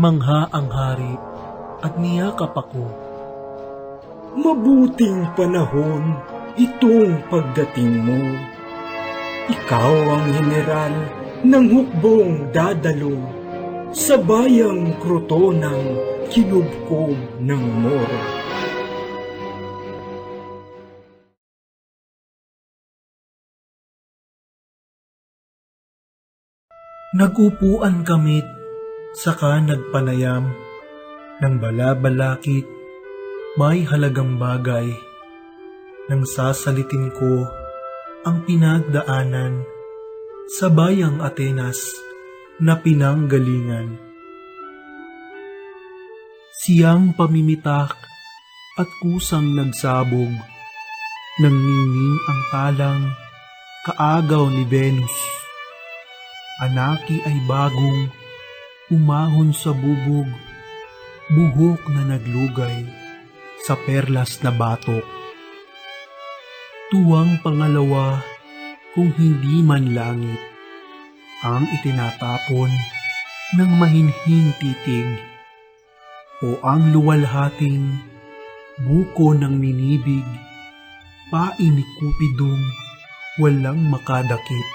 Namangha ang hari at niyakap ako. Mabuting panahon itong pagdating mo. Ikaw ang general ng hukbong dadalo sa bayang krutonang kinubkob ng Moro. Nagupuan kamit, saka nagpanayam ng balabalakit, may halagang bagay. Nang sasalitin ko ang pinagdaanan sa bayang Atenas na pinanggalingan. Siyang pamimitak at kusang nagsabog nang ningning ang talang kaagaw ni Venus anaki ay bagong umahon sa bubog, buhok na naglugay sa perlas na batok. Tuwang pangalawa kung hindi man langit ang itinatapon ng mahinhing titig o ang luwalhating buko ng ninibig, pain ni Cupidong walang makadakip.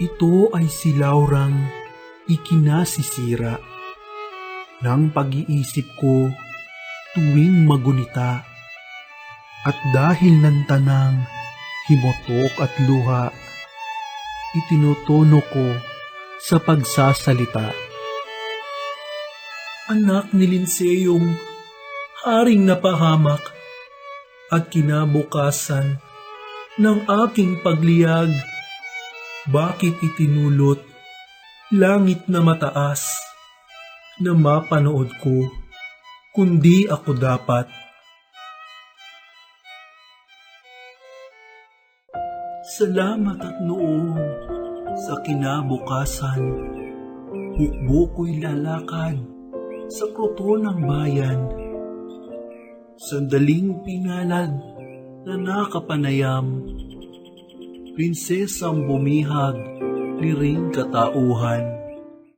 Ito ay si Laurang ikinasisira ng pag-iisip ko tuwing magunita at dahil ng tanang himotok at luha, itinutono ko sa pagsasalita. Anak ni Linseyong haring napahamak at kinabukasan ng aking pagliyag bakit itinulot langit na mataas na mapanood ko kundi ako dapat Salamat at noon sa kinabukasan, hukbo ko'y lalakad sa kruto ng bayan. Sandaling pinalad na nakapanayam prinsesang bumihag, liring katauhan.